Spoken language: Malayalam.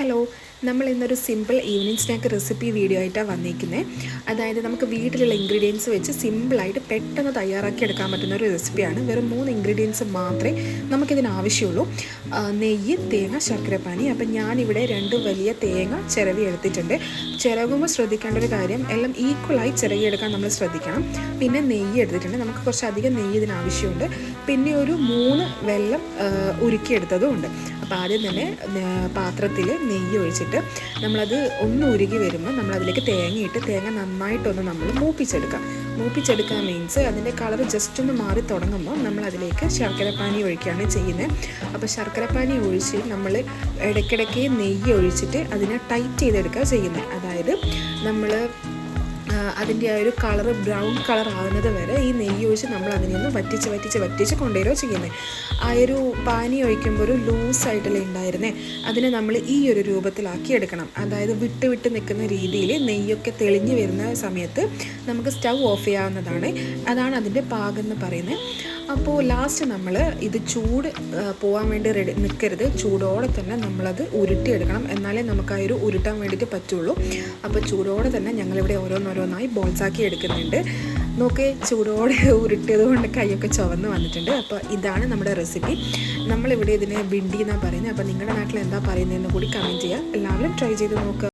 Hello. നമ്മൾ ഇന്നൊരു simple evening snack recipe video ആയിട്ടാണ് വന്നിരിക്കുന്നത് അതായത് നമുക്ക് വീട്ടിലുള്ള ഇൻഗ്രീഡിയൻസ് വെച്ച് സിമ്പിളായിട്ട് പെട്ടെന്ന് തയ്യാറാക്കി എടുക്കാൻ പറ്റുന്ന ഒരു റെസിപ്പിയാണ് വെറും മൂന്ന് ഇൻഗ്രീഡിയൻസ് മാത്രമേ നമുക്കിതിന് ആവശ്യമുള്ളൂ. നെയ്യ് തേങ്ങ ശർക്കരപ്പാനി. അപ്പം ഞാനിവിടെ രണ്ട് വലിയ തേങ്ങ ചിരവി എടുത്തിട്ടുണ്ട്. ചിരവുമ്പോൾ ശ്രദ്ധിക്കേണ്ട ഒരു കാര്യം എല്ലാം ഈക്വലായി ചിരകിയെടുക്കാൻ നമ്മൾ ശ്രദ്ധിക്കണം. പിന്നെ നെയ്യ് എടുത്തിട്ടുണ്ട്. നമുക്ക് കുറച്ച് അധികം നെയ്യ് ഇതിന് ആവശ്യമുണ്ട്. പിന്നെ ഒരു മൂന്ന് വെള്ളം ഉരുക്കിയെടുത്തതും ഉണ്ട്. അപ്പോൾ ആദ്യം തന്നെ പാത്രത്തിൽ നെയ്യ് ഒഴിച്ചിട്ട് നമ്മളത് ഒന്ന് ഉരുകി വരുമ്പോൾ നമ്മളതിലേക്ക് തേങ്ങയിട്ട് തേങ്ങ നന്നായിട്ടൊന്ന് നമ്മൾ മൂപ്പിച്ചെടുക്കാം. മൂപ്പിച്ചെടുക്കുക മീൻസ് അതിന്റെ കളർ ജസ്റ്റ് ഒന്ന് മാറി തുടങ്ങുമ്പോൾ നമ്മൾ അതിലേക്ക് ശർക്കരപ്പാനി ഒഴിക്കുകയാണ് ചെയ്യുന്നത്. അപ്പോൾ ശർക്കരപ്പാനി ഒഴിച്ച് നമ്മൾ ഇടയ്ക്കിടയ്ക്ക് നെയ്യ് ഒഴിച്ചിട്ട് അതിനെ ടൈറ്റ് ചെയ്തെടുക്കുക ചെയ്യുന്നത്. അതായത് നമ്മൾ അതിന്റെ ആ ഒരു കളർ ബ്രൗൺ കളർ ആകുന്നത് വരെ ഈ നെയ്യ് ഒഴിച്ച് നമ്മൾ അതിനെ ഒന്ന് വറ്റിച്ച് വറ്റിച്ച് വറ്റിച്ച് കൊണ്ടുവരുമോ ചെയ്യുന്നത് ആ ഒരു പാനി ഒഴിക്കുമ്പോൾ ഒരു ലൂസായിട്ടല്ലേ ഉണ്ടായിരുന്നേ? അതിനെ നമ്മൾ ഈ ഒരു രൂപത്തിലാക്കി എടുക്കണം. അതായത് വിട്ട് വിട്ട് നിൽക്കുന്ന രീതിയിൽ നെയ്യൊക്കെ തെളിഞ്ഞു വരുന്ന സമയത്ത് നമുക്ക് സ്റ്റൗ ഓഫ് ചെയ്യാവുന്നതാണ്. അതാണ് അതിന്റെ പാകം എന്ന് പറയുന്നത്. അപ്പോൾ ലാസ്റ്റ് നമ്മൾ ഇത് ചൂട് പോകാൻ വേണ്ടി റെഡി നിൽക്കരുത് ചൂടോടെ തന്നെ നമ്മളത് ഉരുട്ടിയെടുക്കണം. എന്നാലേ നമുക്ക് ആ ഒരു ഉരുട്ടാൻ വേണ്ടിയിട്ട് പറ്റുള്ളൂ. അപ്പോൾ ചൂടോടെ തന്നെ ഞങ്ങളിവിടെ ഓരോന്നോരോന്നായി ബോൾസാക്കി എടുക്കുന്നുണ്ട്. നോക്കേ ചൂടോടെ ഉരുട്ടിയത് കൊണ്ട് കൈയൊക്കെ ചുവന്ന് വന്നിട്ടുണ്ട്. അപ്പോൾ ഇതാണ് നമ്മുടെ റെസിപ്പി നമ്മളിവിടെ ഇതിനെ ബിണ്ടി എന്നാണ് പറയുന്നത്. അപ്പോൾ നിങ്ങളുടെ നാട്ടിൽ എന്താ പറയുന്നതെന്ന് കൂടി കമന്റ് ചെയ്യുക എല്ലാവരും ട്രൈ ചെയ്ത് നോക്കുക